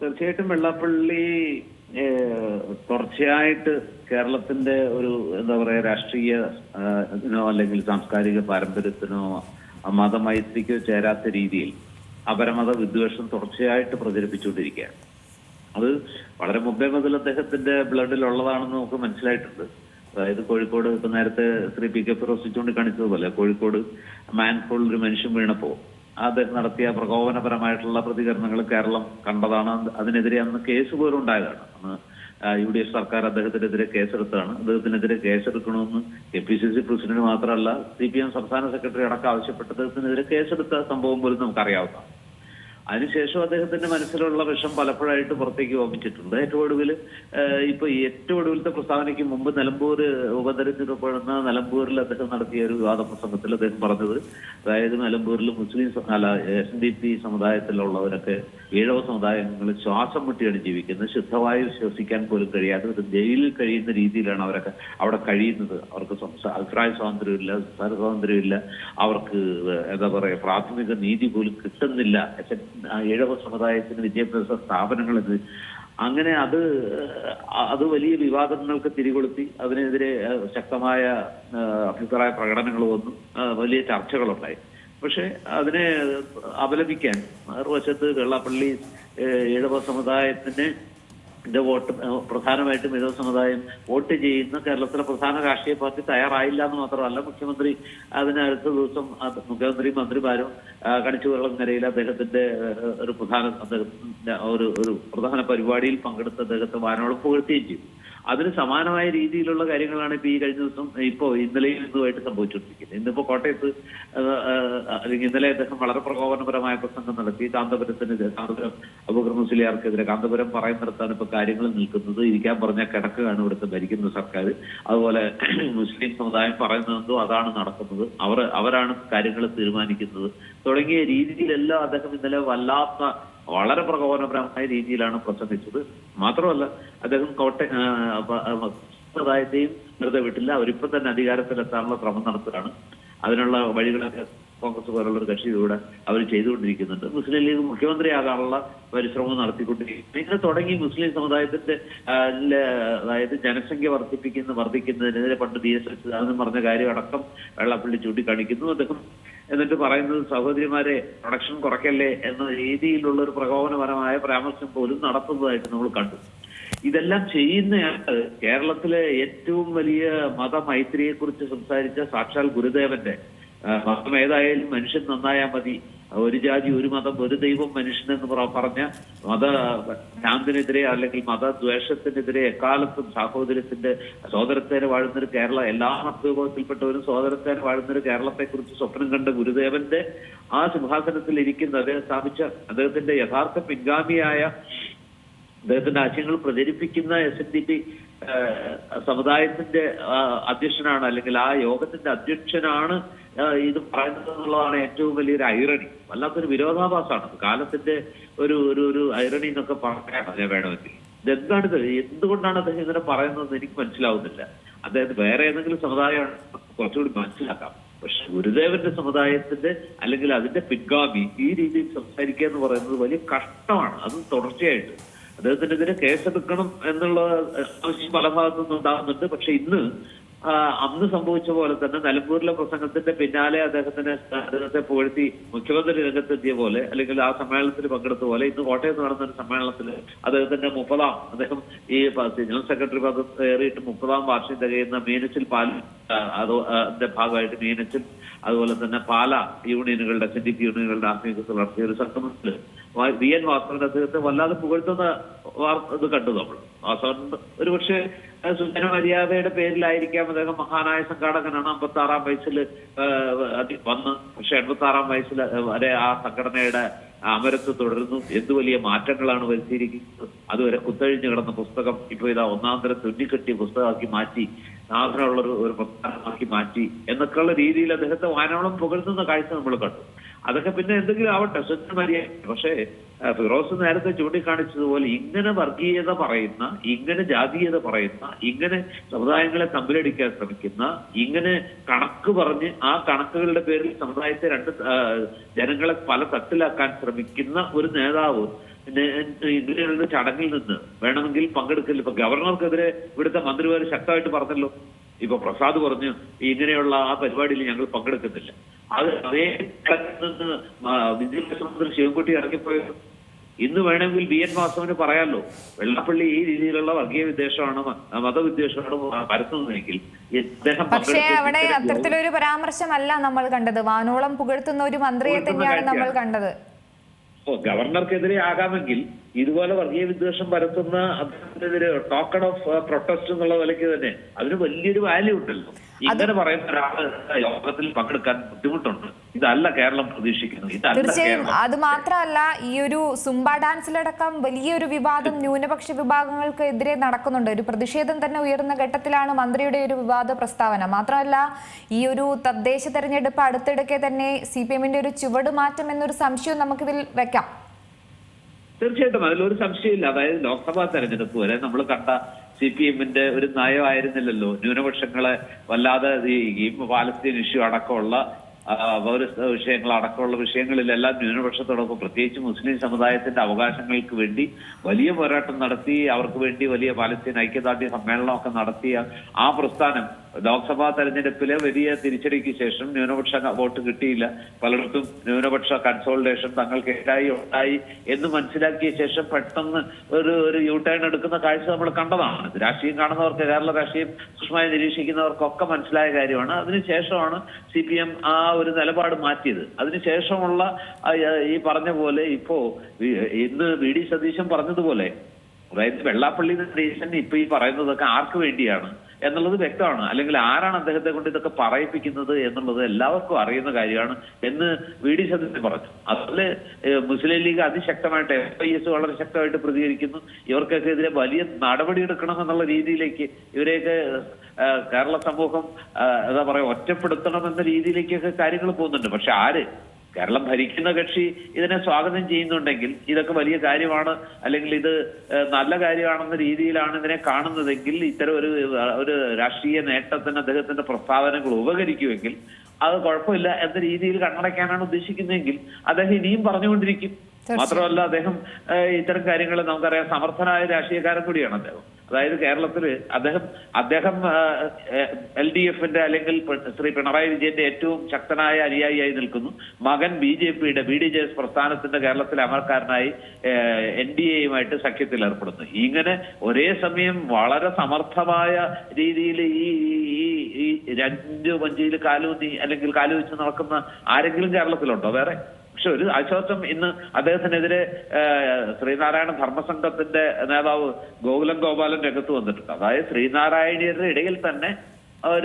തീർച്ചയായിട്ടും വെള്ളാപ്പള്ളി തുടർച്ചയായിട്ട് കേരളത്തിന്റെ ഒരു എന്താ പറയാ രാഷ്ട്രീയ അല്ലെങ്കിൽ സാംസ്കാരിക പാരമ്പര്യത്തിനോ മതമൈത്രിക്കോ ചേരാത്ത രീതിയിൽ അപരമത വിദ്വേഷം തുടർച്ചയായിട്ട് പ്രചരിപ്പിച്ചുകൊണ്ടിരിക്കുകയാണ്. അത് വളരെ മുമ്പേ മുതൽ അദ്ദേഹത്തിന്റെ ബ്ലഡിലുള്ളതാണെന്ന് നമുക്ക് മനസ്സിലായിട്ടുണ്ട്. അതായത് കോഴിക്കോട് ഇപ്പൊ നേരത്തെ ശ്രീ പി കെ ഫിറോസ് ചൂണ്ടിക്കാണിച്ചതുപോലെ കോഴിക്കോട് മാൻഫോൾ ഒരു മനുഷ്യൻ വീണപ്പോ അത് നടത്തിയ പ്രകോപനപരമായിട്ടുള്ള പ്രതികരണങ്ങൾ കേരളം കണ്ടതാണ്. അതിനെതിരെ അന്ന് കേസ് പോലും ഉണ്ടായതാണ്. അന്ന് യു ഡി എഫ് സർക്കാർ അദ്ദേഹത്തിനെതിരെ കേസെടുത്തതാണ്. അദ്ദേഹത്തിനെതിരെ കേസെടുക്കണമെന്ന് K P C C president മാത്രമല്ല സി പി എം സംസ്ഥാന സെക്രട്ടറി അടക്കം ആവശ്യപ്പെട്ട് അദ്ദേഹത്തിനെതിരെ കേസെടുത്ത സംഭവം പോലും നമുക്കറിയാവുന്നതാണ്. അതിനുശേഷം അദ്ദേഹത്തിന്റെ മനസ്സിലുള്ള വിഷം പലപ്പോഴായിട്ട് പുറത്തേക്ക് വമിച്ചിട്ടുണ്ട്. ഏറ്റവും ഒടുവിൽ ഇപ്പൊ ഏറ്റവും ഒടുവിലത്തെ പ്രസ്താവനയ്ക്ക് മുമ്പ് നിലമ്പൂർ ഉപതെരഞ്ഞെടുപ്പെടുന്ന നിലമ്പൂരിൽ അദ്ദേഹം നടത്തിയ ഒരു വിവാദ പ്രസംഗത്തിൽ അദ്ദേഹം പറഞ്ഞത് അതായത് നിലമ്പൂരിൽ മുസ്ലിം അല്ല എസ് ഡി പി സമുദായത്തിലുള്ളവരൊക്കെ ഈഴവ സമുദായങ്ങൾ ശ്വാസം മുട്ടിയാണ് ജീവിക്കുന്നത്. ശുദ്ധവായു ശ്വസിക്കാൻ പോലും കഴിയാതെ ഒരു ജയിലിൽ കഴിയുന്ന രീതിയിലാണ് അവരൊക്കെ അവിടെ കഴിയുന്നത്. അവർക്ക് അഭിപ്രായ സ്വാതന്ത്ര്യമില്ല സംസാര സ്വാതന്ത്ര്യമില്ല. അവർക്ക് എന്താ പറയാ പ്രാഥമിക നീതി പോലും കിട്ടുന്നില്ല. ഈഴവ സമുദായത്തിന് വിദ്യാഭ്യാസ സ്ഥാപനങ്ങൾ എന്ന് അങ്ങനെ അത് അത് വലിയ വിവാദങ്ങൾക്ക് തിരികൊളുത്തി. അതിനെതിരെ ശക്തമായ അഭിപ്രായ പ്രകടനങ്ങൾ വന്നു. വലിയ ചർച്ചകളുണ്ടായി. പക്ഷെ അതിനെ അപലപിക്കാൻ മറുവശത്ത് വെള്ളാപ്പള്ളി ഈഴവ സമുദായത്തിന് വോട്ട് പ്രധാനമായിട്ടും ഇടവ സമുദായം വോട്ട് ചെയ്യുന്ന കേരളത്തിലെ പ്രധാന രാഷ്ട്രീയ പാർട്ടി തയ്യാറായില്ല എന്ന് മാത്രമല്ല മുഖ്യമന്ത്രി അതിന് അടുത്ത ദിവസം മുഖ്യമന്ത്രി മന്ത്രിമാരും ആ, നിലയിൽ അദ്ദേഹത്തിന്റെ ഒരു പ്രധാന ഒരു ഒരു പ്രധാന പരിപാടിയിൽ പങ്കെടുത്ത അദ്ദേഹത്തെ വാനോളം പുകഴ്ത്തുകയും ചെയ്തു. അതിന് സമാനമായ രീതിയിലുള്ള കാര്യങ്ങളാണ് ഇപ്പൊ ഈ കഴിഞ്ഞ ദിവസം ഇപ്പോ ഇന്നലെയും ഇന്നുമായിട്ട് സംഭവിച്ചുകൊണ്ടിരിക്കുന്നത്. ഇന്നിപ്പോ കോട്ടയത്ത് അല്ലെങ്കിൽ ഇന്നലെ അദ്ദേഹം വളരെ പ്രകോപനപരമായ പ്രസംഗം നടത്തി. കാന്തപുരത്തിന് കാന്തപുരം അബൂബക്കർ മുസ്ലിയാർക്കെതിരെ കാന്തപുരം പറയുന്നിടത്താണ് ഇപ്പൊ കാര്യങ്ങൾ നിൽക്കുന്നത്. ഇരിക്കാൻ പറഞ്ഞ കിടക്കുകയാണ് ഇവിടുത്തെ ഭരിക്കുന്ന സർക്കാർ. അതുപോലെ മുസ്ലിം സമുദായം പറയുന്നതെന്തോ അതാണ് നടക്കുന്നത്. അവർ അവരാണ് കാര്യങ്ങൾ തീരുമാനിക്കുന്നത്. തുടങ്ങിയ രീതിയിലെല്ലാം അദ്ദേഹം ഇന്നലെ വല്ലാത്ത വളരെ പ്രകോപനപരമായ രീതിയിലാണ് പ്രസംഗിച്ചത് മാത്രമല്ല അദ്ദേഹം കോട്ടയം സമുദായത്തെയും വെറുതെ വിട്ടില്ല. അവരിപ്പോ തന്നെ അധികാരത്തിലെത്താനുള്ള ശ്രമം നടത്തുകയാണ്. അതിനുള്ള വഴികളൊക്കെ കോൺഗ്രസ് പോലുള്ള ഒരു കക്ഷിയിലൂടെ അവർ ചെയ്തുകൊണ്ടിരിക്കുന്നുണ്ട്. മുസ്ലിം ലീഗ് മുഖ്യമന്ത്രിയാകാനുള്ള പരിശ്രമം നടത്തിക്കൊണ്ടിരിക്കുന്നു ഇങ്ങനെ തുടങ്ങി മുസ്ലിം സമുദായത്തിന്റെ അതായത് ജനസംഖ്യ വർദ്ധിപ്പിക്കുന്ന വർദ്ധിക്കുന്നതിനെതിരെ പണ്ട് എസ് എച്ച് പറഞ്ഞ കാര്യം അടക്കം വെള്ളപ്പള്ളി ചൂണ്ടിക്കാണിക്കുന്നു. അദ്ദേഹം എന്നിട്ട് പറയുന്നത് സഹോദരിമാരെ പ്രൊഡക്ഷൻ കുറയ്ക്കല്ലേ എന്ന രീതിയിലുള്ള ഒരു പ്രകോപനപരമായ പരാമർശം പോലും നടത്തുന്നതായിട്ട് നമ്മൾ കണ്ടു. ഇതെല്ലാം ചെയ്യുന്നയാൾ കേരളത്തിലെ ഏറ്റവും വലിയ മതമൈത്രിയെ കുറിച്ച് സംസാരിച്ച സാക്ഷാൽ ഗുരുദേവന്റെ മതം ഏതായാലും മനുഷ്യൻ നന്നായാൽ മതി. ഒരു ജാതി ഒരു മതം ഒരു ദൈവം മനുഷ്യനെന്ന് പറ- പറഞ്ഞ മത ഭ്രാന്തിനെതിരെ അല്ലെങ്കിൽ മതദ്വേഷത്തിനെതിരെ എക്കാലത്തും സാഹോദര്യത്തിന്റെ സോദരത്തേനെ വാഴുന്നൊരു കേരള എല്ലാ മതവിഭാഗത്തിൽപ്പെട്ടവരും സോദരത്തേനെ വാഴുന്നൊരു കേരളത്തെ കുറിച്ച് സ്വപ്നം കണ്ട ഗുരുദേവന്റെ ആ സിംഹാസനത്തിൽ ഇരിക്കുന്ന അദ്ദേഹം സ്ഥാപിച്ച അദ്ദേഹത്തിന്റെ യഥാർത്ഥ പിൻഗാമിയായ അദ്ദേഹത്തിന്റെ ആശയങ്ങൾ പ്രചരിപ്പിക്കുന്ന എസ് എൻ ഡി പി സമുദായത്തിന്റെ അധ്യക്ഷനാണ് അല്ലെങ്കിൽ ആ യോഗത്തിന്റെ അധ്യക്ഷനാണ് ഇത് പറയുന്നത് എന്നുള്ളതാണ് ഏറ്റവും വലിയൊരു ഐറണി വല്ലാത്തൊരു വിരോധാഭാസമാണ്. കാലത്തിന്റെ ഒരു ഒരു ഒരു ഐറണി എന്നൊക്കെ അതിനെ വേണമെങ്കിൽ. ഇതെന്താണ് എന്തുകൊണ്ടാണ് അദ്ദേഹം ഇങ്ങനെ പറയുന്നതെന്ന് എനിക്ക് മനസ്സിലാവുന്നില്ല. അദ്ദേഹത്തിന് വേറെ ഏതെങ്കിലും സമുദായമാണ് കുറച്ചുകൂടി മനസ്സിലാക്കാം. പക്ഷെ ഗുരുദേവന്റെ സമുദായത്തിന്റെ അല്ലെങ്കിൽ അതിന്റെ പിൻഗാമി ഈ രീതിയിൽ സംസാരിക്കുക എന്ന് പറയുന്നത് വലിയ കഷ്ടമാണ്. അത് തുടർച്ചയായിട്ട്. അദ്ദേഹത്തിനെതിരെ കേസെടുക്കണം എന്നുള്ള ആവശ്യം പല ഭാഗത്തു നിന്നും ഉണ്ടാകുന്നുണ്ട്. പക്ഷെ ഇന്ന് അന്ന് സംഭവിച്ച പോലെ തന്നെ നിലമ്പൂരിലെ പ്രസംഗത്തിന്റെ പിന്നാലെ അദ്ദേഹത്തിന് അദ്ദേഹത്തെ പുകഴ്ത്തി മുഖ്യമന്ത്രി രംഗത്തെത്തിയ പോലെ അല്ലെങ്കിൽ ആ സമ്മേളനത്തിൽ പങ്കെടുത്ത പോലെ ഇന്ന് കോട്ടയത്ത് നടന്ന ഒരു സമ്മേളനത്തിൽ അദ്ദേഹത്തിന്റെ മുപ്പതാം അദ്ദേഹം ഈ ജനറൽ സെക്രട്ടറി പദം കയറിയിട്ട് മുപ്പതാം വാർഷികം തികയുന്ന മീനച്ചിൽ പാൽ അതോ ഭാഗമായിട്ട് മീനച്ചിൽ അതുപോലെ തന്നെ പാല യൂണിയനുകളുടെ പി യൂണിയനുകളുടെ ആഭിമുഖ്യത്തിൽ നടത്തിയ ഒരു സംഗമത്തിൽ വാ- എൻ വാസവന്റെ അദ്ദേഹത്തെ വല്ലാതെ പുകഴ്ത്തുന്ന ഇത് കണ്ടു നമ്മൾ. വാസവൻ ഒരു പക്ഷേ സുജന മര്യാദയുടെ പേരിലായിരിക്കാം അദ്ദേഹം മഹാനായ സംഘാടകനാണ്. അമ്പത്തി ആറാം വയസ്സിൽ വന്ന് പക്ഷെ എൺപത്തി ആറാം വയസ്സിൽ വരെ ആ സംഘടനയുടെ അമരത്ത് തുടരുന്നു. എന്ത് വലിയ മാറ്റങ്ങളാണ് വരുത്തിയിരിക്കുന്നത്? അതുവരെ കുത്തഴിഞ്ഞു കിടന്ന പുസ്തകം ഇപ്പൊ ഇതാ ഒന്നാം തരം തുന്നിക്കെട്ടിയ പുസ്തകമാക്കി മാറ്റി സാധനമുള്ള ഒരു പ്രസ്ഥാനമാക്കി മാറ്റി എന്നൊക്കെയുള്ള രീതിയിൽ അദ്ദേഹത്തെ വാനോളം പുകഴ്ത്തുന്ന കാഴ്ച നമ്മൾ കണ്ടു. അതൊക്കെ പിന്നെ എന്തെങ്കിലും ആവട്ടെ സ്വന്തം മര്യാദ പക്ഷേ ഫിറോസ് നേരത്തെ ചൂണ്ടിക്കാണിച്ചതുപോലെ ഇങ്ങനെ വർഗീയത പറയുന്ന ഇങ്ങനെ ജാതീയത പറയുന്ന ഇങ്ങനെ സമുദായങ്ങളെ തമ്മിലടിക്കാൻ ശ്രമിക്കുന്ന ഇങ്ങനെ കണക്ക് പറഞ്ഞ് ആ കണക്കുകളുടെ പേരിൽ സമുദായത്തെ രണ്ട് ജനങ്ങളെ പല തട്ടിലാക്കാൻ ശ്രമിക്കുന്ന ഒരു നേതാവ് ഇങ്ങനെയുള്ള ചടങ്ങിൽ നിന്ന് വേണമെങ്കിൽ പങ്കെടുക്കില്ല ഇപ്പൊ ഗവർണർക്കെതിരെ ഇവിടുത്തെ മന്ത്രിമാർ ശക്തമായിട്ട് പറഞ്ഞല്ലോ. ഇപ്പൊ പ്രസാദ് പറഞ്ഞു ഇങ്ങനെയുള്ള ആ പരിപാടിയിൽ ഞങ്ങൾ പങ്കെടുക്കുന്നില്ല. അത് അതേ നിന്ന് വിദ്യാഭ്യാസ മന്ത്രി ശിവൻകുട്ടി ഇറങ്ങിപ്പോയത്. ഇന്ന് വേണമെങ്കിൽ ബി എൻ വാസവന് പറയാമല്ലോ വെള്ളപ്പള്ളി ഈ രീതിയിലുള്ള വർഗീയ വിദ്വേഷമാണ് മതവിദ്വേഷമാണ് പരത്തുന്നതെങ്കിൽ പക്ഷേ അവിടെ അത്തരത്തിലൊരു പരാമർശമല്ല നമ്മൾ കണ്ടത്. വാനോളം പുകഴ്ത്തുന്ന ഒരു മന്ത്രിയെ തന്നെയാണ് നമ്മൾ കണ്ടത്. ഗവർണർക്കെതിരെ ആകാമെങ്കിൽ ഇതുപോലെ വർഗീയ വിദ്വേഷം പരത്തുന്ന അദ്ദേഹത്തിനെതിരെ ടോക്കൺ ഓഫ് പ്രൊട്ടസ്റ്റ് എന്നുള്ള നിലയ്ക്ക് തന്നെ അതിന് വലിയൊരു വാല്യൂ ഉണ്ടല്ലോ. ഇങ്ങനെ പറയുന്ന ഒരാൾ യോഗത്തിൽ പങ്കെടുക്കാൻ ബുദ്ധിമുട്ടുണ്ട്. ഇതല്ല കേരളം പ്രതീക്ഷിക്കുന്നത്. തീർച്ചയായും. അത് മാത്രമല്ല ഈ ഒരു സുംബ ഡാൻസിലടക്കം വലിയൊരു വിവാദം ന്യൂനപക്ഷ വിഭാഗങ്ങൾക്ക് എതിരെ നടക്കുന്നുണ്ട്. ഒരു പ്രതിഷേധം തന്നെ ഉയർന്ന ഘട്ടത്തിലാണ് മന്ത്രിയുടെ ഒരു വിവാദ പ്രസ്താവന. മാത്രമല്ല ഈ ഒരു തദ്ദേശ തെരഞ്ഞെടുപ്പ് അടുത്തിടയ്ക്ക് തന്നെ സി പി എമ്മിന്റെ ഒരു ചുവട് മാറ്റം എന്നൊരു സംശയം നമുക്കിതിൽ വെക്കാം. തീർച്ചയായിട്ടും. അതിലൊരു സംശയമില്ല. അതായത് ലോക്സഭാ തെരഞ്ഞെടുപ്പ് വരെ നമ്മൾ കണ്ട സി പി എമ്മിന്റെ ഒരു നയമായിരുന്നില്ലല്ലോ ന്യൂനപക്ഷങ്ങളെ വല്ലാതെ ഈ പാലസ്തീൻ ഇഷ്യൂ അടക്കമുള്ള ആ, പൗരസ്ത്യ വിഷയങ്ങൾ അടക്കമുള്ള വിഷയങ്ങളിലെല്ലാം ന്യൂനപക്ഷത്തോടൊപ്പം പ്രത്യേകിച്ച് മുസ്ലിം സമുദായത്തിന്റെ അവകാശങ്ങൾക്ക് വേണ്ടി വലിയ പോരാട്ടം നടത്തി അവർക്ക് വേണ്ടി വലിയ പാലസ്തീൻ ഐക്യദാർഢ്യ സമ്മേളനമൊക്കെ നടത്തിയ ആ പ്രസ്ഥാനം ലോക്സഭാ തെരഞ്ഞെടുപ്പിലെ വലിയ തിരിച്ചടിക്ക് ശേഷം ന്യൂനപക്ഷ വോട്ട് കിട്ടിയില്ല. പലയിടത്തും ന്യൂനപക്ഷ കൺസോൾട്ടേഷൻ തങ്ങൾക്ക് എതിരായി ഉണ്ടായി എന്ന് മനസ്സിലാക്കിയ ശേഷം പെട്ടെന്ന് ഒരു ഒരു യു ടേൺ എടുക്കുന്ന കാഴ്ച നമ്മൾ കണ്ടതാണ്. രാഷ്ട്രീയം കാണുന്നവർക്ക് കേരള രാഷ്ട്രീയം സൂക്ഷ്മമായി നിരീക്ഷിക്കുന്നവർക്കൊക്കെ മനസ്സിലായ കാര്യമാണ്. അതിനുശേഷമാണ് സി പി എം ആ ഒരു നിലപാട് മാറ്റിയത്. അതിനുശേഷമുള്ള ഈ പറഞ്ഞ പോലെ ഇപ്പോ ഇന്ന് വി ഡി സതീശൻ പറഞ്ഞതുപോലെ അതായത് വെള്ളാപ്പള്ളി നടേശൻ ഇപ്പൊ ഈ പറയുന്നതൊക്കെ ആർക്ക് വേണ്ടിയാണ്? എന്നുള്ളത് വ്യക്തമാണ്. അല്ലെങ്കിൽ ആരാണ് അദ്ദേഹത്തെ കൊണ്ട് ഇതൊക്കെ പറയിപ്പിക്കുന്നത് എന്നുള്ളത് എല്ലാവർക്കും അറിയുന്ന കാര്യമാണ് എന്ന് വി ഡി സതീശൻ പറഞ്ഞു. ഏഹ്, മുസ്ലിം ലീഗ് അതിശക്തമായിട്ട് എഫ് ഐ എസ് വളരെ ശക്തമായിട്ട് പ്രതികരിക്കുന്നു. ഇവർക്കൊക്കെ എതിരെ വലിയ നടപടിയെടുക്കണം എന്നുള്ള രീതിയിലേക്ക് ഇവരെയൊക്കെ കേരള സമൂഹം എന്താ പറയാ ഒറ്റപ്പെടുത്തണം എന്ന രീതിയിലേക്കൊക്കെ കാര്യങ്ങൾ പോകുന്നുണ്ട്. പക്ഷെ ആര്? കേരളം ഭരിക്കുന്ന കക്ഷി ഇതിനെ സ്വാഗതം ചെയ്യുന്നുണ്ടെങ്കിൽ ഇതൊക്കെ വലിയ കാര്യമാണ് അല്ലെങ്കിൽ ഇത് നല്ല കാര്യമാണെന്ന രീതിയിലാണ് ഇതിനെ കാണുന്നതെങ്കിൽ ഇത്തരം ഒരു ഒരു രാഷ്ട്രീയ നേട്ടത്തിന് അദ്ദേഹത്തിന്റെ പ്രസ്താവനകൾ ഉപകരിക്കുമെങ്കിൽ അത് കുഴപ്പമില്ല എന്ന രീതിയിൽ കണ്ണടയ്ക്കാനാണ് ഉദ്ദേശിക്കുന്നതെങ്കിൽ അദ്ദേഹം ഇനിയും പറഞ്ഞുകൊണ്ടിരിക്കും. മാത്രമല്ല അദ്ദേഹം ഇത്തരം കാര്യങ്ങൾ നമുക്കറിയാം സമർത്ഥനായ രാഷ്ട്രീയക്കാരൻ കൂടിയാണ് അദ്ദേഹം. അതായത് കേരളത്തിൽ അദ്ദേഹം അദ്ദേഹം എൽ ഡി എഫിന്റെ അല്ലെങ്കിൽ ശ്രീ പിണറായി വിജയന്റെ ഏറ്റവും ശക്തനായ അനുയായിയായി നിൽക്കുന്നു. മകൻ ബി ജെ പിയുടെ ബി ഡി ജെ എസ് പ്രസ്ഥാനത്തിന്റെ കേരളത്തിലെ അമർക്കാരനായി എൻ ഡി എയുമായിട്ട് സഖ്യത്തിൽ ഏർപ്പെടുന്നു. ഇങ്ങനെ ഒരേ സമയം വളരെ സമർത്ഥമായ രീതിയിൽ ഈ ഈ- രണ്ട് വഞ്ചിയിൽ കാലൂന്നി അല്ലെങ്കിൽ കാലുവെച്ച് നടക്കുന്ന ആരെങ്കിലും കേരളത്തിലുണ്ടോ വേറെ? പക്ഷെ ഒരു ആശ്വാസം ഇന്ന് അദ്ദേഹത്തിനെതിരെ ശ്രീനാരായണ ധർമ്മസംഘത്തിന്റെ നേതാവ് ഗോകുലം ഗോപാലൻ രംഗത്ത് വന്നിട്ടുണ്ട്. അതായത് ശ്രീനാരായണീയരുടെ ഇടയിൽ തന്നെ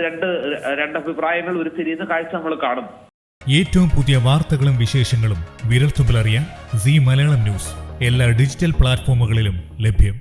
രണ്ട് രണ്ട് അഭിപ്രായങ്ങൾ ഉരുത്തിരിയുന്ന കാഴ്ച നമ്മൾ കാണുന്നു. ഏറ്റവും പുതിയ വാർത്തകളും വിശേഷങ്ങളും വിരൽത്തുമ്പിലറിയാൻ സി മലയാളം ന്യൂസ്. എല്ലാ ഡിജിറ്റൽ പ്ലാറ്റ്ഫോമുകളിലും ലഭ്യം.